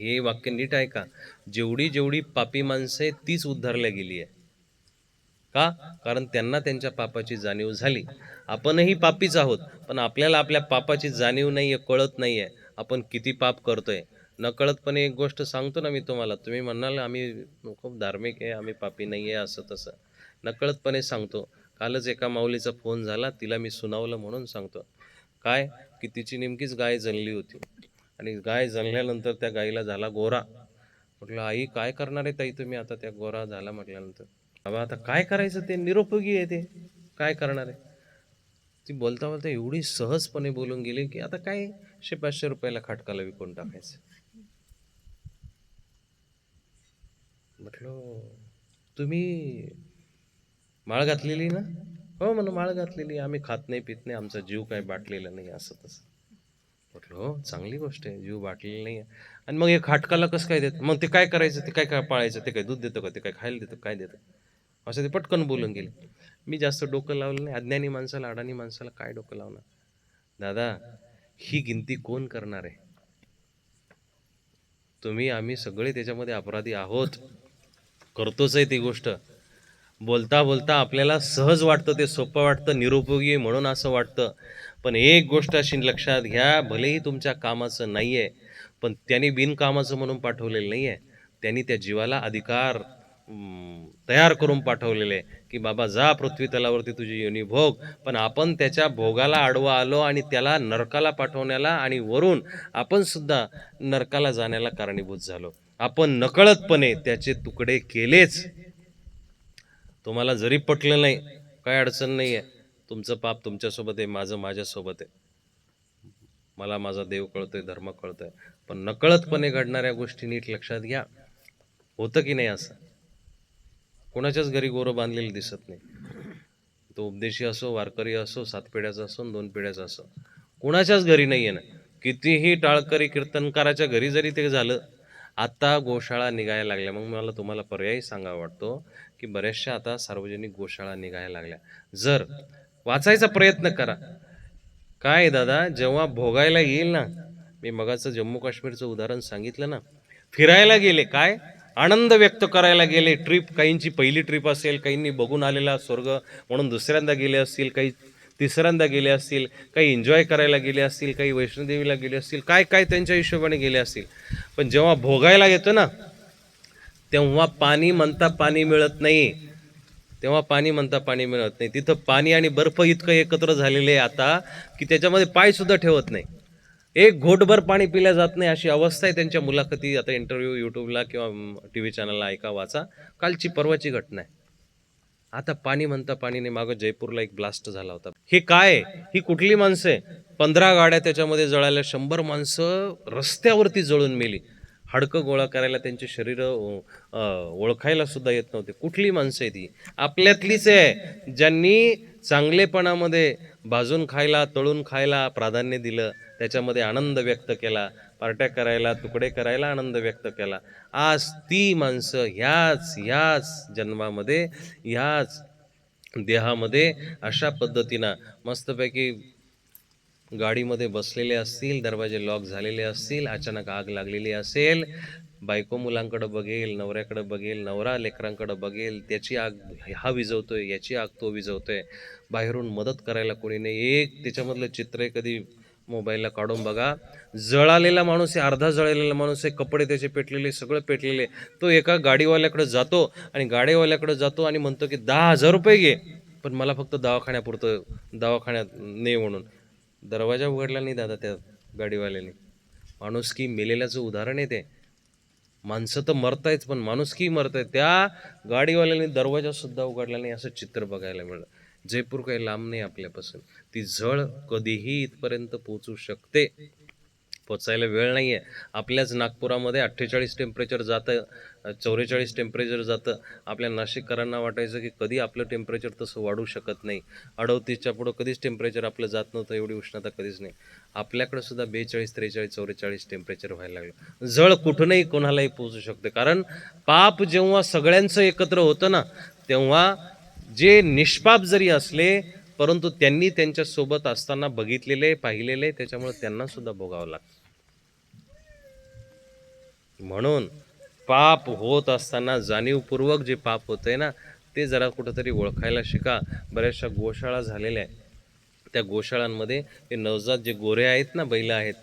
हे वाक्य नीट आहे का? जेवढी जेवढी पापी माणसं आहे तीच उद्धारल्या गेली आहे. का? कारण त्यांना त्यांच्या पापाची जाणीव झाली. आपणही पापीच आहोत पण आपल्याला आपल्या पापाची जाणीव नाही आहे कळत नाही आहे आपण किती पाप करतोय. नकळतपणे एक गोष्ट सांगतो ना मी तुम्हाला. तुम्ही म्हणाल आम्ही खूप धार्मिक आहे आम्ही पापी नाही आहे असं तसं. नकळतपणे सांगतो. कालच एका माऊलीचा फोन झाला तिला मी सुनावलं म्हणून सांगतो. काय? की तिची नेमकीच गाय जणली होती. आणि गाय जळल्यानंतर त्या गाईला झाला गोरा. म्हटलं आई काय करणार आहे ताई तुम्ही आता त्या गोरा झाला? म्हटल्यानंतर बाबा आता काय करायचं ते? निरोपयोगी आहे ते. काय करणार आहे? ती बोलता बोलता एवढी सहजपणे बोलून गेली की आता काय शे पाचशे रुपयाला खाटकाला विकून टाकायचं. म्हटलं तुम्ही माळ घातलेली ना? हो म्हणून माळ घातलेली. आम्ही खात नाही पित नाही. आमचा जीव काय बाटलेला नाही असं तसं. म्हटलं हो चांगली गोष्ट आहे जीव बाटलेला नाही आहे आणि मग हे खाटकाला कसं काय देत? मग ते काय करायचं? ते काय काय पाळायचं? ते काय दूध देतं का? ते काय खायला देतं? काय देतं? असं ते पटकन बोलून गेले. मी जास्त डोकं लावलं नाही. अज्ञानी माणसाला अडाणी माणसाला काय डोकं लावणार? दादा ही गिनती कोण करणार आहे? तुम्ही आम्ही सगळे त्याच्यामध्ये अपराधी आहोत. करतोच आहे ती गोष्ट. बोलता बोलता आपल्याला सहज वाटतं ते सोपं वाटतं निरुपयोगी म्हणून असं वाटतं. पण एक गोष्ट अशी लक्षात घ्या भलेही तुमच्या कामाचं नाही आहे पण त्यांनी बिनकामाचं म्हणून पाठवलेलं नाही आहे त्यांनी त्या जीवाला अधिकार तयार करून पाठवलेले आहे की बाबा जा पृथ्वी तलावरती तुझी योनी भोग. पण आपण त्याच्या भोगाला आडवा आलो आणि त्याला नरकाला पाठवण्याला आणि वरून आपण सुद्धा नरकाला जाण्याला कारणीभूत झालो. आपण नकळतपणे त्याचे तुकडे केलेच. तुम्हाला जरी पटलं नाही काय अडचण नाही आहे तुमचं पाप तुमच्यासोबत आहे माझं माझ्यासोबत आहे. मला माझा देव कळतोय धर्म कळतोय. पण नकळतपणे घडणाऱ्या गोष्टी नीट लक्षात घ्या. होतं की नाही असं? कोणाच्याच घरी गोरं बांधलेलं दिसत नाही. तो उपदेशी असो वारकरी असो सात पिढ्याचा असो दोन पिढ्याचा असो. कोणाच्याच घरी नाही आहे ना. कितीही टाळकरी कीर्तनकाराच्या घरी जरी ते झालं आता गोशाळा निघायला लागल्या. मग मला तुम्हाला पर्यायी सांगा वाटतो की बऱ्याचशा आता सार्वजनिक गोशाळा निघायला लागल्या. जर वाचायचा प्रयत्न करा. काय दादा जेव्हा भोगायला येईल ना मी मगाचं जम्मू काश्मीरचं उदाहरण सांगितलं ना फिरायला गेले काय? आनंद व्यक्त करायला गेले. ट्रिप काहींची पहिली ट्रिप असेल काहींनी बघून आलेला स्वर्ग म्हणून दुसऱ्यांदा गेले असतील काही तिसऱ्यांदा गेले असतील काही एन्जॉय करायला गेले असतील काही वैष्णोदेवीला गेले असतील काय काय त्यांच्या हिशोबाने गेले असतील. पण जेव्हा भोगायला येतो ना तेव्हा पाणी म्हणता पाणी मिळत नाही. तेव्हा पाणी म्हणता पाणी मिळत नाही. तिथं पाणी आणि बर्फ इतकं एकत्र झालेले आहे आता की त्याच्यामध्ये पायसुद्धा ठेवत नाही. एक घोटभर पाणी पिल्या जात नाही अशी अवस्था आहे त्यांच्या मुलाखती. आता इंटरव्ह्यू यूट्यूबला किंवा टी व्ही चॅनलला ऐका वाचा. कालची परवाची घटना आहे. आता पाणी म्हणता पाणीने मागं जयपूरला एक ब्लास्ट झाला होता. हे काय? आहे? ही कुठली माणसं आहे? पंधरा गाड्या त्याच्यामध्ये जळाल्या. शंभर माणसं रस्त्यावरती जळून मेली. हाडकं गोळा करायला त्यांचे शरीर ओळखायला सुद्धा येत नव्हते. कुठली माणसं आहे ती आपल्यातलीच आहे. ज्यांनी चांगलेपणामध्ये भाजून खायला तळून खायला प्राधान्य दिलं त्याच्यामध्ये आनंद व्यक्त केला पार्ट्या करायला तुकडे करायला आनंद व्यक्त केला. आज ती माणसं ह्याच ह्याच जन्मामध्ये ह्याच देहामध्ये अशा पद्धतीनं मस्तपैकी गाडीमध्ये बसलेले असतील दरवाजे लॉक झालेले असतील अचानक आग लागलेली असेल बायको मुलांकडं बघेल नवऱ्याकडे बघेल नवरा लेकरांकडे बघेल त्याची आग हा विजवतोय याची आग तो विजवतोय बाहेरून मदत करायला कोणी नाही. एक त्याच्यामधलं चित्र आहे कधी मोबाईलला काढून बघा. जळालेला माणूस आहे अर्धा जळलेला माणूस आहे कपडे त्याचे पेटलेले सगळं पेटलेले. तो एका गाडीवाल्याकडे जातो आणि गाडीवाल्याकडे जातो आणि म्हणतो की दहा हजार रुपये घे. पण मला फक्त दवाखान्यापुरतं दवाखान्यात ने म्हणून. दरवाजा उघडला नाही दादा त्या गाडीवाल्याने. माणुसकी मेलेल्याचं उदाहरण आहे ते. माणसं तर मरतायच पण माणुसकी मरताय त्या गाडीवाल्याने दरवाजासुद्धा उघडला नाही असं चित्र बघायला मिळलं. जयपूर काही लांब नाही आपल्यापासून. ती झळ कधीही इथपर्यंत पोचू शकते. पोचायला वेळ नाही आहे आपल्याच नागपुरामध्ये अठ्ठेचाळीस टेम्परेचर जातं चौवेचाळीस टेम्परेचर जातं. आपल्या नाशिककरांना वाटायचं की कधी आपलं टेम्परेचर तसं वाढू शकत नाही. अडवतीसच्या पुढं कधीच टेम्परेचर आपलं जात नव्हतं एवढी उष्णता कधीच नाही. आपल्याकडे सुद्धा बेचाळीस त्रेचाळीस चौवेचाळीस टेम्परेचर व्हायला लागलं. जळ कुठूनही कोणालाही पोचू शकते. कारण पाप जेव्हा सगळ्यांचं एकत्र होतं ना तेव्हा जे निष्पाप जरी असले परंतु त्यांनी त्यांच्यासोबत असताना बघितलेले पाहिलेले त्याच्यामुळे त्यांनासुद्धा भोगावं लागतं. म्हणून पाप होत असताना जाणीवपूर्वक जे पाप होतं आहे ना ते जरा कुठंतरी ओळखायला शिका. बऱ्याचशा गोशाळा झालेल्या आहेत. त्या गोशाळांमध्ये ते नवजात जे गोरे आहेत ना बैल आहेत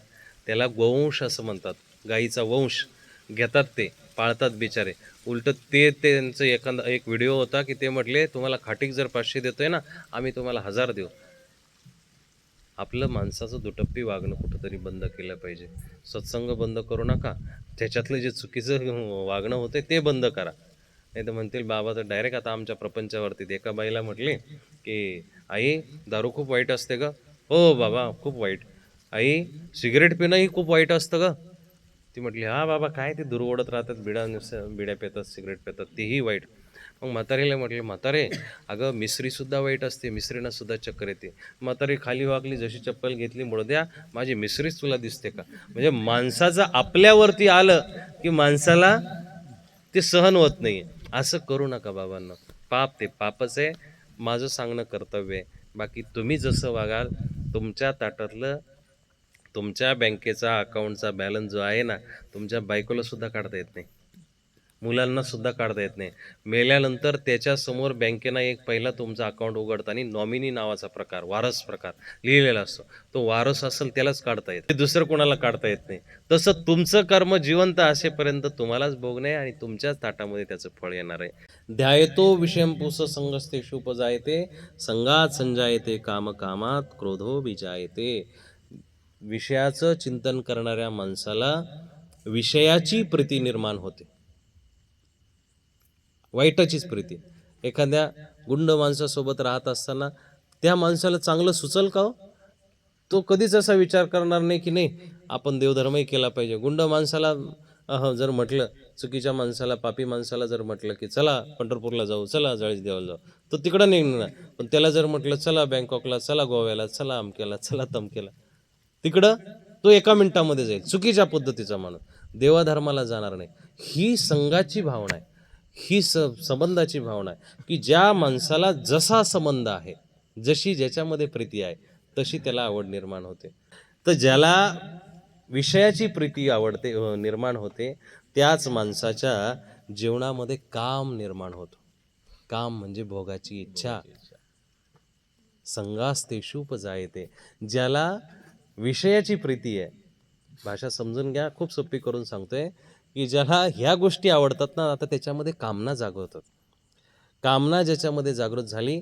त्याला गोवंश असं म्हणतात. गाईचा वंश. घेतात ते पाळतात बिचारे. उलट ते त्यांचं एखादा एक व्हिडिओ होता की ते म्हटले तुम्हाला खाटीक जर पाचशे देतोय ना आम्ही तुम्हाला हजार देऊ. आपलं माणसाचं दुटप्पी वागणं कुठंतरी बंद केलं पाहिजे. सत्संग बंद करू नका. त्याच्यातलं जे चुकीचं वागणं होते ते बंद करा. नाही तर म्हणतील बाबा तर डायरेक्ट आता आमच्या प्रपंचावरती. एका बाईला म्हटले की आई दारू खूप वाईट असते का हो बाबा खूप वाईट. आई सिगरेट पिणंही खूप वाईट असतं का ती म्हटली हा बाबा काय ते दूर ओढत राहतात बिडा नुसतं बिड्या पितात सिगरेट पितात तेही वाईट. मग म्हातारीला म्हटले म्हातारे अगं मिसरीसुद्धा वाईट असते मिसरीनं सुद्धा चक्कर येते. म्हातारी खाली वागली जशी चप्पल घेतली मुळद्या माझी मिसरीच तुला दिसते का? म्हणजे माणसाचं आपल्यावरती आलं की माणसाला ते सहन होत नाही असं करू नका बाबांना. पाप ते पापच आहे. माझं सांगणं कर्तव्य आहे. बाकी तुम्ही जसं वागाल तुमच्या ताटातलं तुमच्या बँकेचा अकाउंटचा बॅलन्स जो आहे ना तुमच्या बायकोला सुद्धा काढता येत नाही. मुलांना सुद्धा काढता येत नाही. मेल्यानंतर त्याच्यासमोर बँकेनं एक पहिला तुमचा अकाउंट उघडताना नॉमिनी नावाचा प्रकार वारस प्रकार लिहिलेला असतो. तो वारस असेल त्यालाच काढता येत दुसरं कोणाला काढता येत नाही. तसं तुमचं कर्म जिवंत असेपर्यंत तुम्हालाच भोगणे आणि तुमच्याच ताटामध्ये त्याचं फळ येणार आहे. ध्यायतो विषयंपुस संगस्तेषु जायते संगात संजायते काम कामात क्रोधो बिजायते विषयाचं चिंतन करणाऱ्या माणसाला विषयाची प्रीती निर्माण होते. वाईटाचीच प्रीती. एखाद्या गुंड माणसासोबत राहत असताना त्या माणसाला चांगलं सुचल का हो? तो कधीच असा विचार करणार नाही की नाही आपण देवधर्मही केला पाहिजे. गुंड माणसाला जर म्हटलं चुकीच्या माणसाला पापी माणसाला जर म्हटलं की चला पंढरपूरला जाऊ चला जळीस देवाला जाऊ तो तिकडं निघणार. पण त्याला जर म्हटलं चला बँकॉकला चला गोव्याला चला अमकेला चला तमकेला तिकडं तो एका मिनिटामध्ये जाईल. चुकीच्या पद्धतीचा माणूस. देवाधर्माला जाणार नाही. ही संघाची भावना आहे. ही स संबंधाची भावना आहे. की ज्या माणसाला जसा संबंध आहे जशी ज्याच्यामध्ये प्रीती आहे तशी त्याला आवड निर्माण होते. तर ज्याला विषयाची प्रीती आवडते निर्माण होते त्याच माणसाच्या जीवनामध्ये काम निर्माण होतो. काम म्हणजे भोगाची इच्छा. संगास्तेषुप जायते ज्याला विषयाची प्रीती आहे भाषा समजून घ्या खूप सोपी करून सांगतोय. की ज्याला ह्या गोष्टी आवडतात ना आता त्याच्यामध्ये कामना जागवतात. कामना ज्याच्यामध्ये जागृत झाली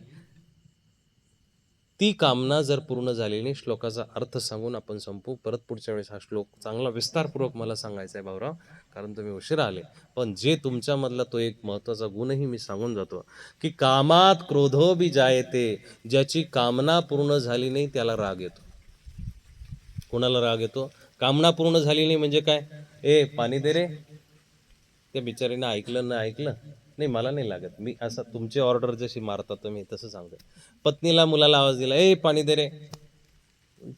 ती कामना जर पूर्ण झाली नाही श्लोकाचा अर्थ सांगून आपण संपू. परत पुढच्या वेळेस हा श्लोक चांगला विस्तारपूर्वक मला सांगायचा आहे भाऊराव कारण तुम्ही उशिरा आले. पण जे तुमच्यामधला तो एक महत्त्वाचा गुणही मी सांगून जातो की कामात क्रोधो बी जायते ज्याची कामना पूर्ण झाली नाही त्याला राग येतो. कोणाला राग येतो? कामना पूर्ण झाली नाही म्हणजे काय? ए पाणी दे रे. त्या बिचारीनं ऐकलं ना ऐकलं. नाही मला नाही लागत. मी असं तुमची ऑर्डर जशी मारता तुम्ही तसं सांगतो पत्नीला मुलाला आवाज दिला ए पाणी दे रे.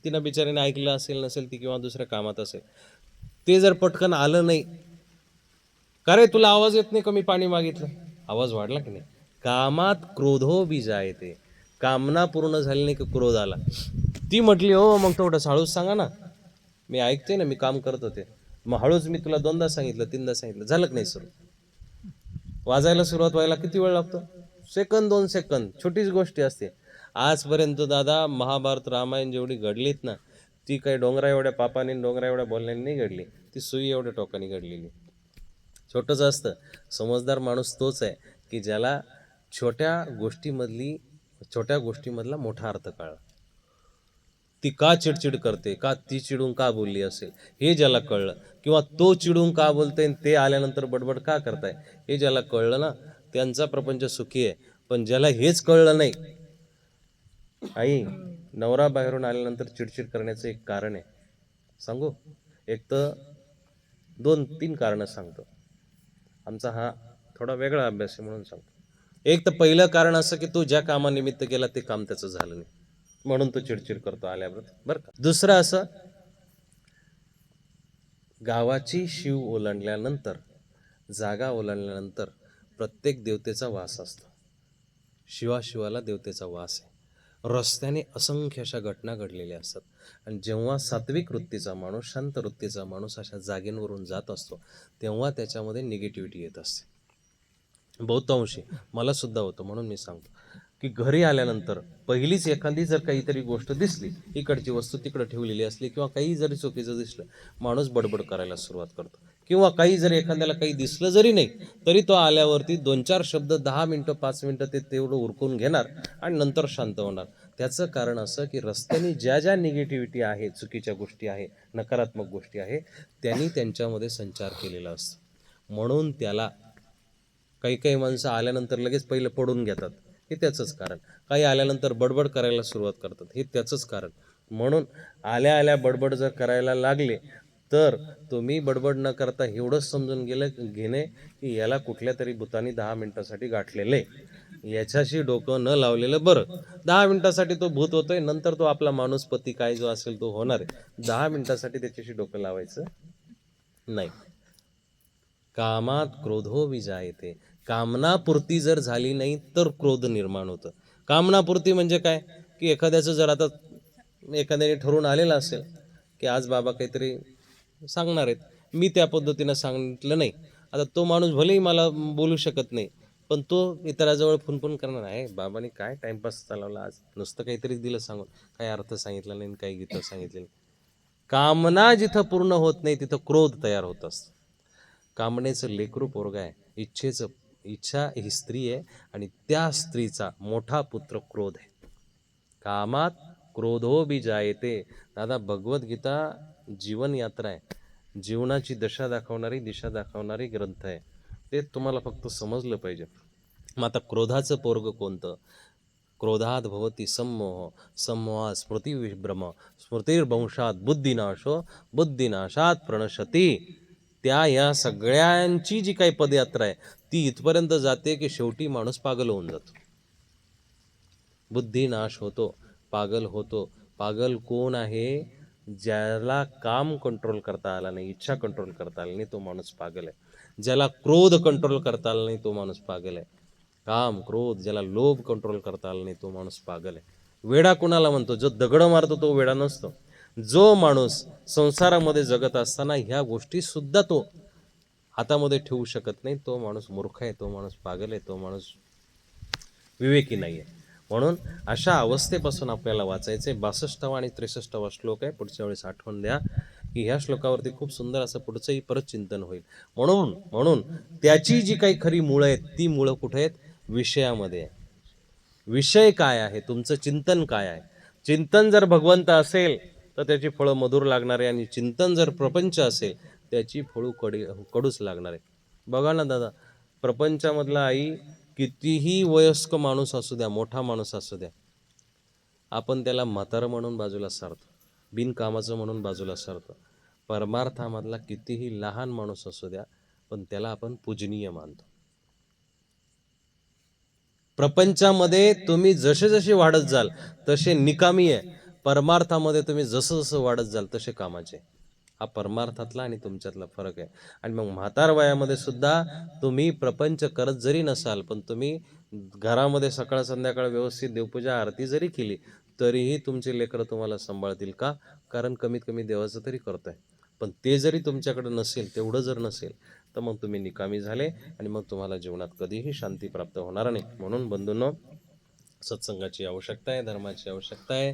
तिनं बिचारीने ऐकलं असेल नसेल ती किंवा दुसऱ्या कामात असेल. ते जर पटकन आलं नाही. का रे तुला आवाज येत नाही का मी पाणी मागितलं? आवाज वाढला की नाही? कामात क्रोधो हो, बीजा येते कामना पूर्ण झाली नाही की क्रोध आला ती म्हटली हो मग थोडं साळूस सांगा ना. मी ऐकते ना मी काम करत होते. मग हळूच मी तुला दोनदा सांगितलं तीनदा सांगितलं. झालं की नाही सुरू? वाजायला सुरुवात व्हायला किती वेळ लागतो? सेकंद दोन सेकंद. छोटीच गोष्टी असते. आजपर्यंत दादा महाभारत रामायण जेवढी घडलीत ना ती काही डोंगरा एवढ्या पापाने डोंगरा एवढ्या बोलण्याने नाही घडली. ती सुई एवढ्या टोकाने घडलेली. छोटंच असतं. समजदार माणूस तोच आहे की ज्याला छोट्या गोष्टीमधली छोट्या गोष्टीमधला मोठा अर्थ कळला. ती का चिडचिड करते? का ती चिडून का बोलली असेल? हे ज्याला कळलं किंवा तो चिडून का बोलते आणि ते आल्यानंतर बडबड का करताय? हे ज्याला कळलं ना त्यांचा प्रपंच सुखी आहे. पण ज्याला हेच कळलं नाही आई नवरा बाहेरून आल्यानंतर चिडचिड करण्याचं एक कारण आहे. सांगू? एक तर दोन तीन कारणं सांगतो. आमचा हा थोडा वेगळा अभ्यास आहे म्हणून सांगतो. एक तर पहिलं कारण असं की तो ज्या कामानिमित्त गेला ते काम त्याचं झालं नाही. म्हणून तो चिडचिड करतो आल्यावर. बरं का? दुसरं असं गावाची शिव ओलांडल्यानंतर जागा ओलांडल्यानंतर प्रत्येक देवतेचा वास असतो. शिवाशिवाला देवतेचा वास आहे. रस्त्याने असंख्य अशा घटना घडलेल्या असतात. आणि जेव्हा सात्विक वृत्तीचा माणूस शांत वृत्तीचा माणूस अशा जागेंवरून जात असतो तेव्हा त्याच्यामध्ये निगेटिव्हिटी येत असते. बहुतांशी मला सुद्धा होतं म्हणून मी सांगतो. की घरी आल्यानंतर पहिलीच एखादी जर काहीतरी गोष्ट दिसली इकडची वस्तू तिकडं ठेवलेली असली किंवा काही जरी चुकीचं दिसलं माणूस बडबड करायला सुरुवात करतो. किंवा काही जरी एखाद्याला काही दिसलं जरी नाही तरी तो आल्यावरती दोन चार शब्द दहा मिनटं पाच मिनटं ते तेवढं उरकून घेणार आणि नंतर शांत होणार. त्याचं कारण असं की रस्त्याने ज्या ज्या निगेटिव्हिटी आहे चुकीच्या गोष्टी आहे नकारात्मक गोष्टी आहे त्यांनी त्यांच्यामध्ये संचार केलेला असतो. म्हणून त्याला काही काही माणसं आल्यानंतर लगेच पहिलं पडून घेतात. हे त्याचंच कारण. काही आल्यानंतर बडबड करायला सुरुवात करतात. हे त्याचंच कारण. म्हणून आल्या आल्या बडबड जर करायला लागले तर तुम्ही बडबड न करता एवढंच समजून गेलं घेणे की याला कुठल्या तरी भूतानी दहा मिनिटासाठी गाठलेलं. आहे याच्याशी डोकं न लावलेलं बरं. दहा मिनिटासाठी तो भूत होतोय नंतर तो आपला माणूस पती काय जो असेल तो होणार आहे. दहा मिनिटासाठी त्याच्याशी डोकं लावायचं नाही. कामात क्रोधो विजा येते कामनापूर्ती जर झाली नाही तर क्रोध निर्माण होतं. कामनापूर्ती म्हणजे काय? की एखाद्याचं जर आता एखाद्याने ठरवून आलेलं असेल की आज बाबा काहीतरी सांगणार आहेत. मी त्या पद्धतीनं सांगितलं नाही. आता तो माणूस भलेही मला बोलू शकत नाही पण तो इतराजवळ फुनफुन करणार आहे बाबाने काय टाइमपास चालवला आज? नुसतं काहीतरी दिलं सांगून. काही अर्थ सांगितला नाही काही गीतं सांगितलेलं नाही. कामना जिथं पूर्ण होत नाही तिथं क्रोध तयार होत असतो. कामनेचं लेकरू पोरगा आहे इच्छेचं इच्छा ही स्त्री आहे आणि त्या स्त्रीचा मोठा पुत्र क्रोध आहे. कामात क्रोधो बी जायते दादा भगवद्गीता जीवनयात्रा आहे. जीवनाची दशा दाखवणारी दिशा दाखवणारी ग्रंथ आहे. ते तुम्हाला फक्त समजलं पाहिजे. मग आता क्रोधाचं पोरग कोणतं? क्रोधात भवती सम्मोह सम्मोहात स्मृतिविभ्रम स्मृतिर्वंशात बुद्धिनाशो बुद्धिनाशात प्रणशती त्या या सगळ्यांची जी काही पदयात्रा आहे ती इथपर्यंत जाते की शेवटी माणूस पागल होऊन जातो. बुद्धी नाश होतो पागल होतो. पागल कोण आहे? ज्याला काम कंट्रोल करता आला नाही इच्छा कंट्रोल करता आली नाही तो माणूस पागल आहे. ज्याला क्रोध कंट्रोल करता आला नाही तो माणूस पागल आहे. काम क्रोध ज्याला लोभ कंट्रोल करता आला नाही तो माणूस पागल आहे. वेडा कुणाला म्हणतो? जो दगड मारतो तो वेडा नसतो. जो माणूस संसारामध्ये जगत असताना ह्या गोष्टी सुद्धा तो हातामध्ये ठेवू शकत नाही. तो माणूस मूर्ख आहे तो माणूस पागल आहे तो माणूस विवेकी नाही आहे म्हणून अशा अवस्थेपासून आपल्याला वाचायचे बासष्टावा आणि त्रेसष्टावा श्लोक आहे. पुढच्या वेळेस आठवण द्या की ह्या श्लोकावरती खूप सुंदर असं पुढचंही परत चिंतन होईल. म्हणून म्हणून त्याची जी काही खरी मुळं आहेत ती मुळं कुठे आहेत? विषयामध्ये विषय काय आहे? तुमचं चिंतन काय आहे? चिंतन जर भगवंत असेल तर त्याची फळं मधुर लागणार आहे आणि चिंतन जर प्रपंच असेल त्याची फळू कडी कडूच लागणार आहे बघा ना दादा प्रपंचामधला आई कितीही वयस्क माणूस असू द्या मोठा माणूस असू द्या आपण त्याला म्हातारं म्हणून बाजूला सारतो बिनकामाचं म्हणून बाजूला सारतो. परमार्थामधला कितीही लहान माणूस असू द्या पण त्याला आपण पूजनीय मानतो. प्रपंचामध्ये तुम्ही जसे जसे वाढत जाल तसे निकामी आहे. परमार्थामध्ये तुम्ही जसं जसं वाढत जाल तसे कामाचे हा परमार्थातला आणि तुमच्यातला फरक आहे. आणि मग म्हातार वयामध्ये सुद्धा तुम्ही प्रपंच करत जरी नसाल पण तुम्ही घरामध्ये सकाळ संध्याकाळ व्यवस्थित देवपूजा आरती जरी केली तरीही तुमचे लेकरं तुम्हाला सांभाळतील का? कारण कमीत कमी देवाचं तरी करताय. पण ते जरी तुमच्याकडे नसेल तेवढं जर नसेल तर मग तुम्ही निकामी झाले आणि मग तुम्हाला जीवनात कधीही शांती प्राप्त होणार नाही. म्हणून बंधूंनो सत्संगाची आवश्यकता आहे धर्माची आवश्यकता आहे.